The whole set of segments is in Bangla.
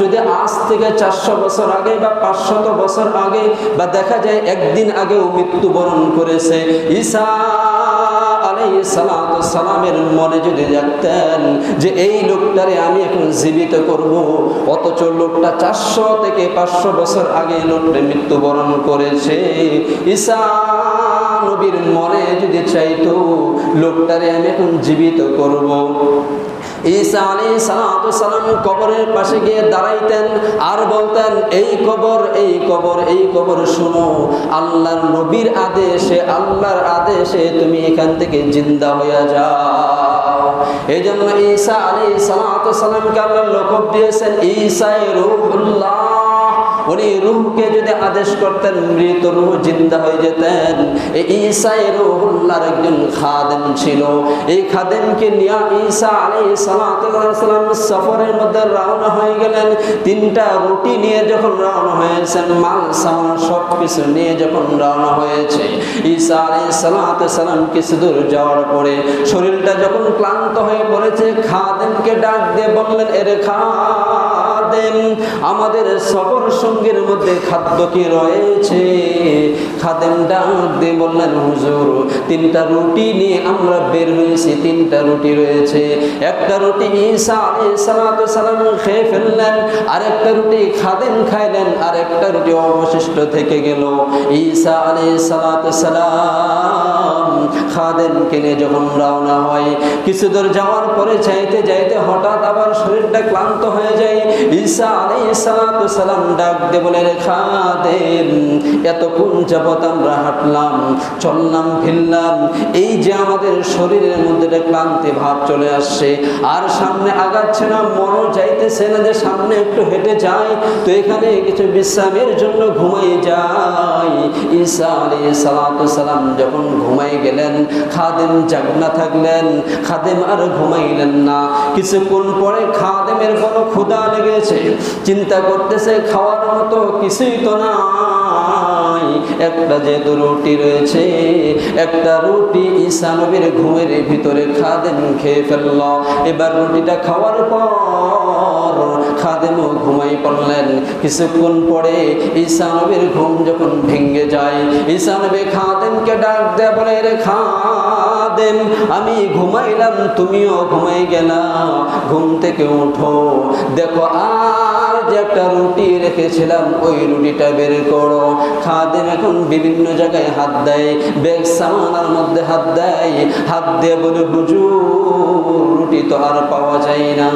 যদি আজ থেকে চারশো বছর আগে বা পাঁচশত বছর আগে বা দেখা যায় একদিন আগেও মৃত্যুবরণ করেছে, ঈসা সালামের মনে যদি দেখতেন যে এই লোকটারে আমি এখন জীবিত করব, অথচ লোকটা চারশো থেকে পাঁচশো বছর আগে লোকটা মৃত্যুবরণ করেছে ঈসা নবীর মনে যদি চাইতো, লোকটারে আমি এখন জীবিত করব। ঈসা আলী সালাম কবরের পাশে গিয়ে দাঁড়াইতেন আর বলতেন, এই কবর এই কবর এই কবর শুনো, আল্লাহর নবীর আদেশে, আল্লাহর আদেশে তুমি এখান থেকে জিন্দা হইয়া যাও। এই জন্য ঈসা আলী সালামকে আল্লাহ লোক দিয়েছেন, ঈসাই রুহুল্লাহ। উনি রুহকে যদি আদেশ করতেন, মৃত রুহ জিন্দা হয়ে যেতেন। ঈসাই রুহুল্লাহর একজন খাদেম ছিল। এই খাদেমকে নিয়ে ঈসা আলী সালাম সফরের মধ্যে রওনা হয়ে গেলেন। তিনটা রুটি নিয়ে যখন রওনা হয়েছেন, মাল, সামান সব কিছু নিয়ে যখন রওনা হয়েছে, ঈসা আলী সালাম কিছু দূর যাওয়ার পরে শরীরটা যখন ক্লান্ত হয়ে পড়েছে, খাদেমকে ডাক দিয়ে বললেন, এরে খা খাদেম। আমাদের সফর সঙ্গীর মধ্যে খাদ্য কি রয়েছে? খাদেম ডাক দিয়ে বললেন হুজুর তিনটা রুটি নিয়ে আমরা বের হয়েছি, তিনটা রুটি রয়েছে। একটা রুটি ঈসা খেয়ে ফেললেন আর একটা রুটি খাদেন খাইলেন আর একটা রুটি অবশিষ্ট থেকে গেল। ঈসা আলাইহিস সালাম খাদেন নিয়ে যখন রওনা হয়, কিছু দূর যাওয়ার পরে চাইতে যাইতে হঠাৎ আবার শরীরটা ক্লান্ত হয়ে যায়। ঈসা আলাইহিস সালাম ডাক দিয়ে বলে, রে খাদেম, এতক্ষণ যাবত আমরা হাঁটলাম, চললাম ফিরলাম এই যে আমাদের শরীরের মধ্যে ক্লান্তি ভাব চলে আসছে, আর সামনে আগাচ্ছে না, মনও যাইতেছে না যে সামনে একটু হেঁটে যাই। তো এখানে কিছু বিশ্রামের জন্য ঘুমাই যাই। ঈসা আলাইহিস সালাম যখন ঘুমাই গেলেন, খাদেম জাগনা থাকলেন, খাদেম আর ঘুমাইলেন না। কিছুক্ষণ পরে খাদেমের বড় ক্ষুধা লেগেছে, চিন্তা করতেছে খাওয়ার মতো কিছুই তো নাই। একটা যেহেতু রুটি রয়েছে, একটা রুটি ঈসা নবীর ঘুমের ভিতরে খাদেম খেয়ে ফেলল। এবার রুটিটা খাওয়ার পর খাদেমও ঘুমাই পড়লেন। কিছুক্ষণ পরে ঈসা নবীর ঘুম যখন ভেঙে যায়, ঈসা নবী খাদেমকে ডাক দেয়া বলে রে খাদেম, আমি ঘুমাইলাম, তুমিও ঘুমাই গেলা, ঘুম থেকে উঠো। দেখো আর যে একটা রুটি রেখেছিলাম, ওই রুটিটা বের করো। খাদেম এখন বিভিন্ন জায়গায় হাত দেয়, বেগ সামানার মধ্যে হাত দেয়। হাত দিয়ে বলে, হুজুর, রুটি তো আর পাওয়া যায় না।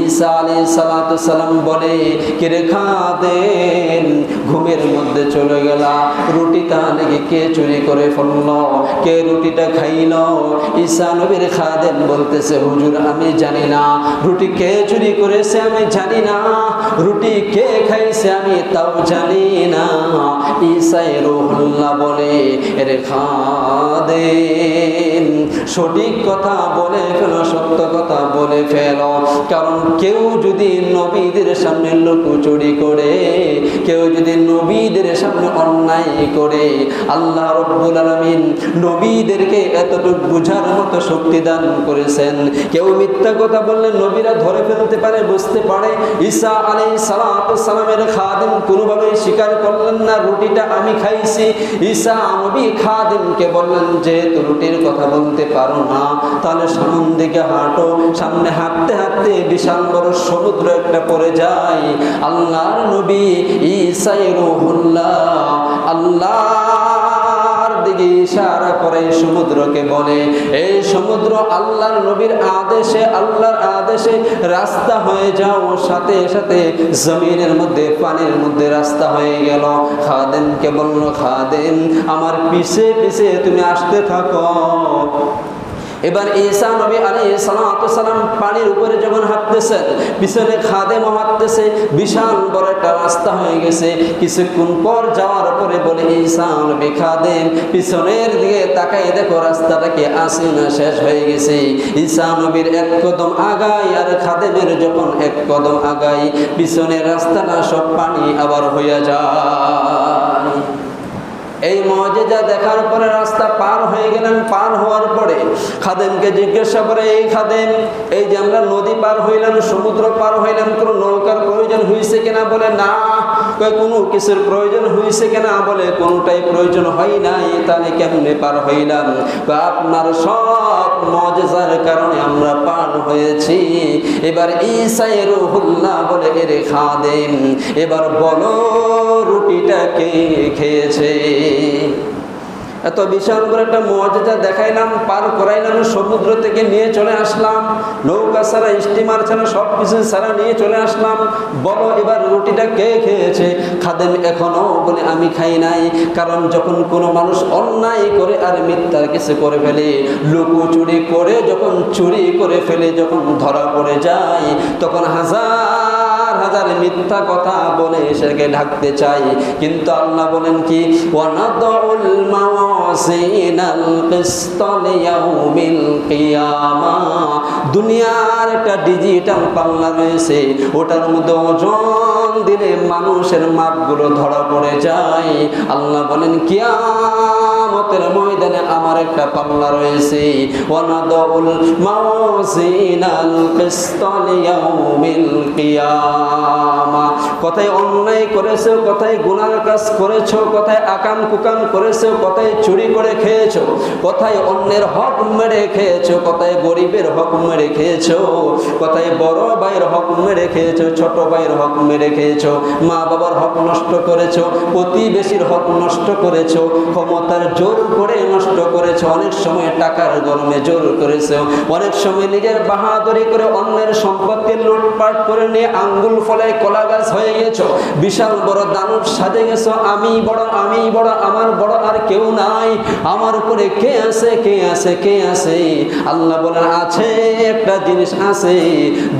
ঈসা আলী সালাম বলে কিরে খাদেম, ঘুমের মধ্যে চলে গেলা। রুটিটা লেগে কে চুরি করে ফেলল? কে রুটিটা খাইল? ঈসা নবীর খাদেম বলতেছে, হুজুর, আমি জানি না। রুটি কে চুরি করেছে আমি জানি না। রুটি কে খাইছে আমি তাও জানি না। ঈসাই রুহুল্লাহ বলে রে খাদেম সঠিক কথা বলে ফেলো, সত্য কথা বলে ফেলো। কারণ কেউ যদি নবীদের সামনে লুকোচুরি করে, কেউ যদি নবীদের সামনে অন্যায় করে, আল্লাহ রব্বুল আলমিন নবীদেরকে এতটুকু বুঝার মতো শক্তি দান করেছেন। কেউ মিথ্যা কথা বললে নবীরা ধরে ফেলতে পারে, বুঝতে পারে। ঈসা আলী সালামের খাদিম কোনোভাবেই স্বীকার করলেন না, রুটিটা আমি খাইছি। ঈসা নবী খাদিমকে বললেন যে রুটির কথা বলতে পারো না। তাহলে সামন দিকে হাঁটো, সামনে হাঁটতে হাঁটতে বিশাল বড় সমুদ্র একটা পড়ে যায়। আল্লাহর নবী ঈসাই রুহুল্লাহ আল্লাহর ইশারা করে সমুদ্রকে বলে, এই সমুদ্র আল্লাহর নবীর আদেশে, আল্লাহর আদেশে রাস্তা হয়ে যাও। সাথে সাথে জমিনের মধ্যে, পানির মধ্যে রাস্তা হয়ে গেল। খাদেমকে বলল খাদেম আমার পিছে পিছে তুমি আসতে থাকো। এবার ঈসা নবী আলী সালাম পানির উপরে যখন হাঁটতেছেন পিছনে খাদেম হাঁটতেছে, বিশাল বড় একটা রাস্তা হয়ে গেছে। কিছুক্ষণ পর যাওয়ার পরে বলে, ঈসা নবী খাদেম, পিছনের দিকে তাকাই দেখো রাস্তাটা কি আসে না শেষ হয়ে গেছে। ঈসা নবীর এক কদম আগাই আর খাদেমের যখন এক কদম আগাই, পিছনের রাস্তাটা সব পানি আবার হইয়া যায়। এই মজেজা দেখার পরে রাস্তা পার হয়ে গেলেন পার হওয়ার পরে খাদেমকে জিজ্ঞাসা করে, এই খাদেম, এই যে আমরা নদী পার হইলাম, সমুদ্র পার হইলাম, কোনো নৌকার প্রয়োজন হয়েছে কিনা? বলে, না কয়, কোনো কিছুর প্রয়োজন হয়েছে কিনা? বলে, কোনোটাই প্রয়োজন হয় নাই তাহলে কেমনে পার হইলাম? আপনার সব মজার কারণে আমরা পার হয়েছি। এবার ইসাই রুহুল্লাহ বলে, এরে খাদেম, এবার বলো রুটিটাকে খেয়েছে? এত বিশাল করে একটা মজা দেখাইলাম, পার করাইলাম, সমুদ্র থেকে নিয়ে চলে আসলাম। নৌকা ছাড়া, স্টিমার ছাড়া সব কিছু ছাড়া নিয়ে চলে আসলাম। বলো এবার রুটিটা কে খেয়েছে? খাদেম এখনও বলে, আমি খাই নাই। কারণ যখন কোনো মানুষ অন্যায় করে আর মিথ্যার কিছু করে ফেলে, লুকু চুরি করে, যখন চুরি করে ফেলে, যখন ধরা পড়ে যায়, তখন হাজার হাজার মিথ্যা কথা বলে সেটাকে ঢাকতে চাই। কিন্তু আল্লাহ বলেন কি? দুনিয়ার একটা ডিজিটাল পাল্লা রয়েছে। ওটার মধ্যে ওজন দিলে মানুষের মাপগুলো ধরা পড়ে যায়। আল্লাহ বলেন কিয়ামতের ময়দানে আমার একটা পাল্লা রয়েছে। ওয়ানাদউল মাওয়াসিনাল কিসত লিয়াউমিল কিয়ামা। কথায় অন্যায় করেছ, কথায় গুনার কাজ করেছ, কথায় আকাম কুকাম করেছ, কথায় চুরি করে খেয়েছো, কথায় অন্যের হক মেরে খেয়েছো, কথায় গরিবের হক মেরে খেয়েছো, কথায় বড় ভাইয়ের হক মেরে খেয়েছো, ছোট ভাইয়ের হক মেরে খেয়েছো মা বাবার হক নষ্ট করেছ, প্রতিবেশীর হক নষ্ট করেছ, ক্ষমতার জোর করে নষ্ট করেছ, অনেক সময় টাকার গরমে জোর করেছ, অনেক সময় নিজের বাহাদুরি করে অন্যের সম্পত্তি লুটপাট করে নিয়ে আঙ্গুল ফলায় কলা গাছ হয়ে গেছো বিশাল বড় দানব সাজে গেছো, আমি বড় আমি বড়, আমার বড় আর কেউ নাই। আমার উপরে কে আছে কে আছে কে আছে? আল্লাহ বলেন, আছে, একটা জিনিস আছে।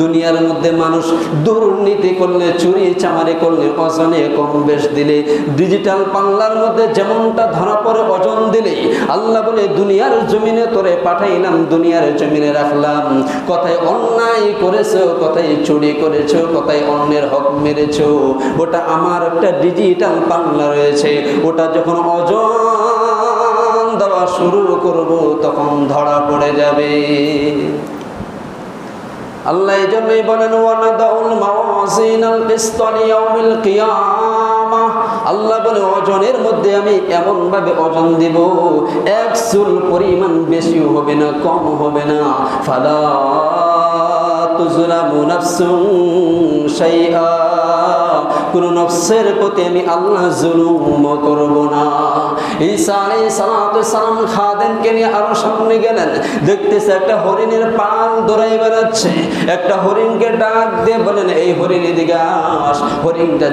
দুনিয়ার মধ্যে মানুষ দুর্নীতি করলে, চুরি চামারি করলে ওজনে কম বেশ দিলে। ডিজিটাল পাল্লার মধ্যে যেমনটা ধরা পড়ে ওজন দিলে আল্লাহ বলে, দুনিয়ার জমিনে তোরে পাঠাইলাম, দুনিয়ার জমিনে রাখলাম। কথায় অন্যায় করেছ, কথায় চুরি করেছ, কথায় অন্যের হক মেরেছো। ওটা আমার একটা ডিজিটাল পাল্লা রয়েছে। ওটা যখন ওজন দেওয়া শুরু করব, তখন ধরা পড়ে যাবে। আল্লাহ এই জন্যই বলেন ওয়ানাদাউল মাওয়াজিনাল কিসত লিয়াউমিল কিয়ামাহ আল্লাহ বলে, ওজনের মধ্যে আমি এমন ভাবে ওজন দিব, এক চুল পরিমাণ বেশি হবে না কম হবে না। ফালা তুজলামু নাফসুন কোন নফসের প্রতি আমি আল্লাহ জুলুম করব না। ঈসা সালাম নিয়ে আরও সামনে গেলেন। দেখতেছে একটা হরিণের পাল দৌড়াই বেড়াচ্ছে। একটা হরিণকে ডাক দিয়ে বলেন এই আস। হরিণটা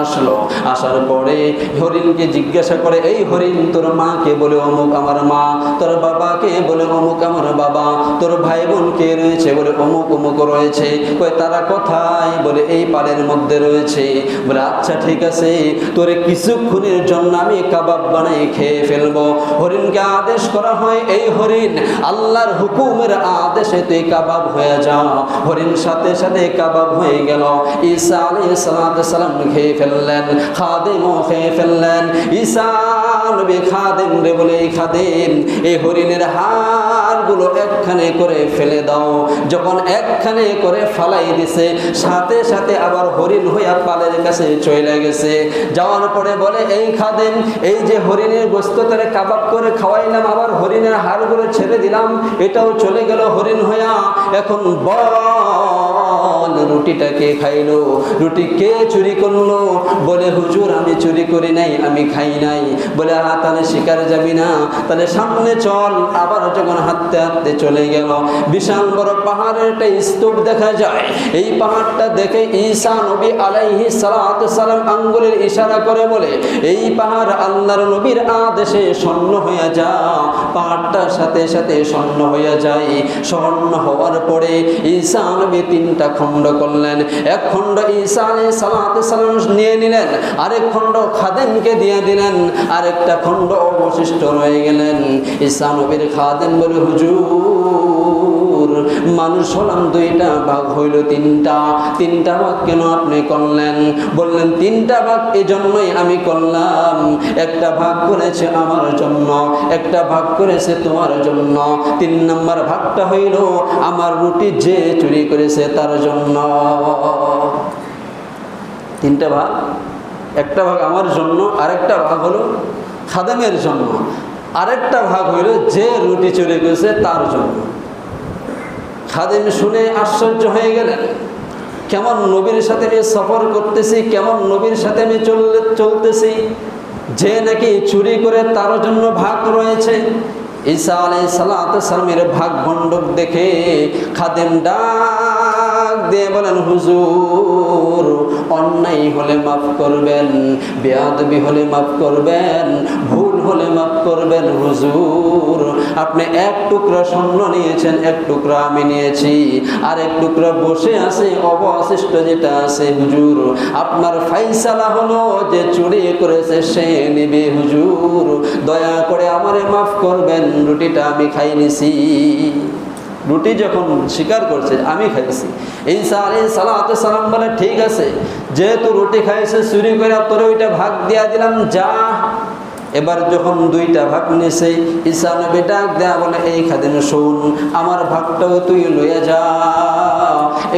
আসলো, আসার পরে হরিণকে জিজ্ঞাসা করে, এই হরিণ তোর মাকে? বলে, অমুক আমার মা। তোর বাবাকে? বলে, অমুক আমার বাবা। তোর ভাই বোন কে রয়েছে? বলে, অমুক অমুক রয়েছে। তারা কোথায়? বলে এই পালের মধ্যে রয়েছে। বলে আচ্ছা ঠিক আছে, তোরে কিছুক্ষণের জন্য আমি কাবাব বানাই খেয়ে ফেলব। হরিণকে আদেশ করা হয়, এই হরিণ, আল্লাহর হুকুমের আদেশে তুই কাবাব হয়ে যা। হরিণ সাথে সাথে কাবাব হয়ে গেল। ঈসা আলাইহিস সালাম খেয়ে ফেললেন, খাদেমও খেয়ে ফেললেন। ঈসা নবী খাদেম রে বলে, এই খাদেম, এই হরিণের হাড়গুলো একখানে করে ফেলে দাও। যখন একখানে করে ফালাই দিছে, সাথে সাথে আবার হরিণ হইয়া পালের কাছে চলে গেছে। যাওয়ার পরে বলে, এই খাদেম, এই যে হরিণের গোস্ত তারে কাবাব করে খাওয়াইলাম, আবার হরিণের হাড়গুলো ছেড়ে দিলাম, এটাও চলে গেল হরিণ হইয়া। এখন বল, রুটিটা কে খাইলো? রুটি কে চুরি করল? বলে, হুজুর, আমি চুরি করি নাই, আমি খাই নাই। বলে হা তাহলে শিকার যাবি না। তাহলে সামনে চল। আবার যখন হাঁটতে হাঁটতে চলে গেল। বিশাল বড় পাহাড়ের একটা স্তূপ দেখা যায়। এই পাহাড়টা দেখে ঈসা নবী আলাইহি সালাম আঙ্গুলের ইশারা করে বলে, এই পাহাড় আল্লাহর নবীর আদেশে স্বর্ণ হয়ে যা পাহাড়টার সাথে সাথে স্বর্ণ হয়ে যায় স্বর্ণ হওয়ার পরে ঈসা নবী তিনটা খণ্ড করলেন। এক খণ্ড ঈসা সালাতু সালাম নিয়ে নিলেন, আরেক খণ্ড খাদেমকে দিয়ে দিলেন, আরেকটা খণ্ড অবশিষ্ট রয়ে গেলেন। ঈসা নবীর খাদেম বলে, হুজুর মানুষ হলাম দুইটা ভাগ হইল তিনটা। তিনটা ভাগ কেন আপনি করলেন? বললেন, তিনটা ভাগ এই জন্যই আমি করলাম। একটা ভাগ করেছে আমার জন্য, একটা ভাগ করেছে তোমার জন্য। তিন নম্বর ভাগটা হইল আমার রুটি যে চুরি করেছে তার জন্য। তিনটা ভাগ একটা ভাগ আমার জন্য, আরেকটা ভাগ হলো খাদেমের জন্য। আরেকটা ভাগ হইল যে রুটি চলে গেছে তার জন্য। খাদেম শুনে আশ্চর্য হয়ে গেলেন, কেমন নবীর সাথে আমি সফর করতেছি, কেমন নবীর সাথে আমি চললে, চলতেছি, যে নাকি চুরি করে তার জন্য ভাগ রয়েছে। ঈসা আলাই সালামের ভাগ ভণ্ডক দেখে খাদেম ডাক দিয়ে বলেন, হুজুর, অন্যায় হলে মাফ করবেন, বেয়াদবি হলে মাফ করবেন, ভুল হলে মাফ করবেন, হুজুর, আপনি এক টুকরা স্বর্ণ নিয়েছেন, এক টুকরা আমি নিয়েছি, আর এক টুকরা বসে আছে, অবশিষ্ট যেটা আছে, হুজুর, আপনার ফাইসালা হলো যে চুরি করেছে, সে নিবে, হুজুর, দয়া করে আমারে মাফ করবেন, রুটিটা আমি খাই নিছি। রুটি যখন স্বীকার করছে, আমি খাইছি ঈসা আলী সালাতে সালাম বলে, ঠিক আছে, যেহেতু রুটি খাইছে, চুরি করে তোরে ওইটা ভাগ দিয়া দিলাম, যা। এবার যখন দুইটা ভাগ নিয়েছে ঈসা নবী ডাক দেয়া বলে, এই খাদিন শোন, আমার ভাগটাও তুই লইয়া যা।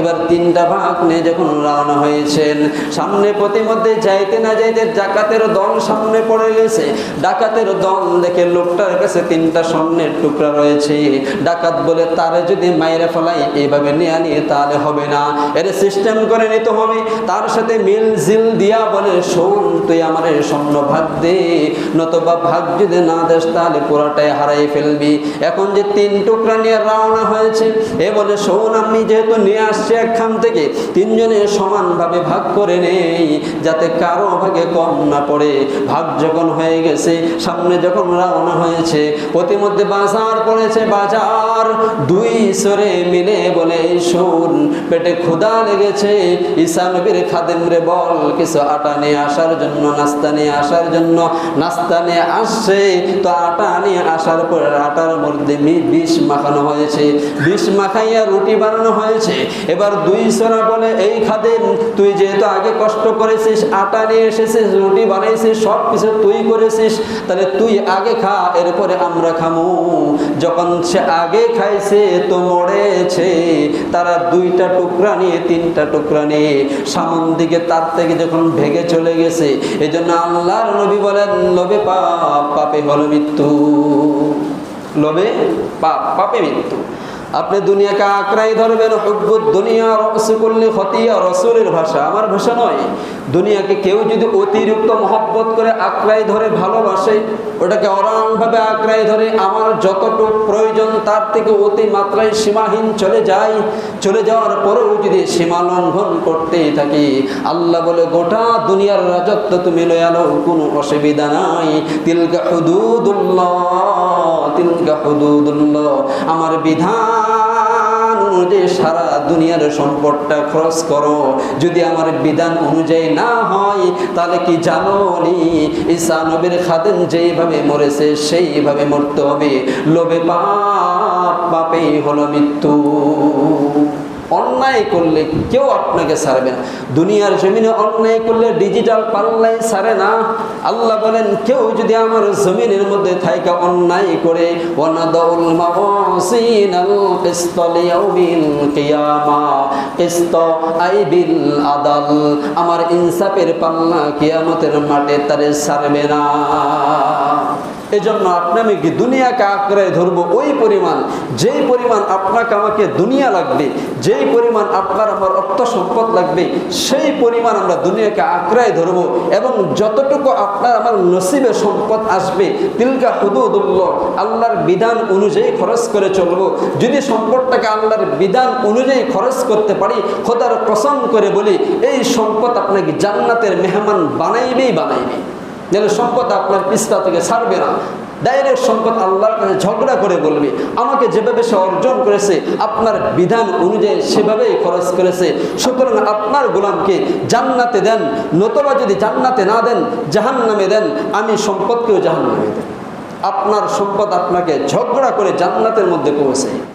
এবার তিনটা ভাগ নিয়ে যখন রওনা হয়েছেন, সামনে প্রতিমধ্যে যাইতে না যাইতে ডাকাতের দল সামনে পড়ে গেছে। ডাকাতের দল দেখে লোকটার কাছে তিনটা স্বর্ণের টুকরা রয়েছে। ডাকাত বলে, তারে যদি মাইরে ফেলাই এইভাবে নিয়ে নিয়ে তাহলে হবে না। এর সিস্টেম করে নিতে হবে। তার সাথে মিল জিল দিয়া বলে, শোন, তুই আমার স্বর্ণ ভাগ দে। নতবা ভাগ যদি না দেস, তাহলে পুরাটাই হারাই ফেলবি। এখন যে তিন টুকরা নিয়ে রওনা হয়েছে, এ বলে, শোন, আমি যেহেতু নিয়ে আসছি একখান থেকে তিনজনে সমানভাবে ভাগ করে নেই, যাতে কারও ভাগে কম না পড়ে। ভাগ যখন হয়ে গেছে, সামনে যখন রওনা হয়েছে প্রতিমধ্যে বাজার পড়েছে বাজার। দুই সরে মিলে বলে, শোন, পেটে ক্ষুধা লেগেছে। ঈসা নবীর খাদেম রে বল, কিছু আটা নিয়ে আসার জন্য, নাস্তা নিয়ে আসার জন্য। নাস্তা নিয়ে আসছে, তো আটা নিয়ে আসার পরে আটার মধ্যে বিষ মাখানো হয়েছে। বিষ মাখাইয়া রুটি বানানো হয়েছে। এবার দুই সোনা বলে এই খাদেম, তুই যেহেতু আগে কষ্ট করেছিস, আটা নিয়ে এসেছিস, রুটি বানাইছিস সব কিছু তুই করেছিস, তাহলে তুই আগে খা, এরপরে আমরা খামু। যখন সে আগে খাইছে, তো মরেছে, তারা দুইটা টুকরা নিয়ে, তিনটা টুকরা নিয়ে, সামন দিকে তার থেকে যখন ভেগে চলে গেছে এই জন্য আল্লাহর নবী বলেন, লোভে পাপ, পাপে হলো মৃত্যু। লোভে পাপ, পাপে মৃত্যু। আপনি দুনিয়াকে আঁকড়াই ধরবেন হুব্বুদ দুনিয়া রসুকুল্লি খতিয়া, রসুলের ভাষা। আমার ভাষা নয়। দুনিয়াকে কেউ যদি অতিরিক্ত মহব্বত করে আঁকড়াই ধরে, ভালোবাসে, ওটাকে অরামভাবে আঁকড়াই ধরে, আমার যতটুকু প্রয়োজন তার থেকে অতি মাত্রায় সীমাহীন চলে যায় চলে যাওয়ার পরেও যদি সীমা লঙ্ঘন করতেই থাকি, আল্লাহ বলে, গোটা দুনিয়ার রাজত্ব তুমি লয়ালো কোনো অসুবিধা নাই। তিলকা হুদুদুল্লাহ তিলকা হুদুদুল্লাহ, আমার বিধান অনুযায়ী সারা দুনিয়ার সম্পদটা খরচ করো। যদি আমার বিধান অনুযায়ী না হয়, তাহলে কি জানো নি ঈসা নবীর খাদেন যেইভাবে মরেছে, সেইভাবে মরতে হবে। লোভে পাপ, পাপেই হলো মৃত্যু। অন্যায় করলে কেউ আপনাকে ছাড়বে না। দুনিয়ার জমিনে অন্যায় করলে ডিজিটাল পাল্লাই ছাড়ে না। আল্লাহ বলেন, কেউ যদি আমার জমিনের মধ্যে থাইকা অন্যায় করে আদাল, আমার ইনসাফের পাল্লা কিয়ামতের মাঠে তারে ছাড়বে না। এজন্য আপনি আমি কি দুনিয়াকে আঁকড়ায় ধরবো? ওই পরিমাণ, যেই পরিমাণ আপনাকে আমাকে দুনিয়া লাগবে, যেই পরিমাণ আপনার আমার অর্থ সম্পদ লাগবে, সেই পরিমাণ আমরা দুনিয়াকে আঁকড়ায় ধরবো। এবং যতটুকু আপনার আমার নসিবে সম্পদ আসবে, তিলকা হুদুদুল্লাহ, আল্লাহর বিধান অনুযায়ী খরচ করে চলবো। যদি সম্পদটাকে আল্লাহর বিধান অনুযায়ী খরচ করতে পারি, খোদার কসম করে বলি, এই সম্পদ আপনাকে জান্নাতের মেহমান বানাইবেই বানাইবে। যেন সম্পদ আপনার পিস্তা থেকে ছাড়বে না। ডাইরেক্ট সম্পদ আল্লাহর কাছে ঝগড়া করে বলবে, আমাকে যেভাবে সে অর্জন করেছে, আপনার বিধান অনুযায়ী সেভাবেই খরচ করেছে। সুতরাং আপনার গোলামকে জান্নাতে দেন, নতবা যদি জান্নাতে না দেন জাহান নামে দেন, আমি সম্পদকেও জাহান নামে দেন আপনার সম্পদ আপনাকে ঝগড়া করে জান্নাতের মধ্যে পৌঁছে।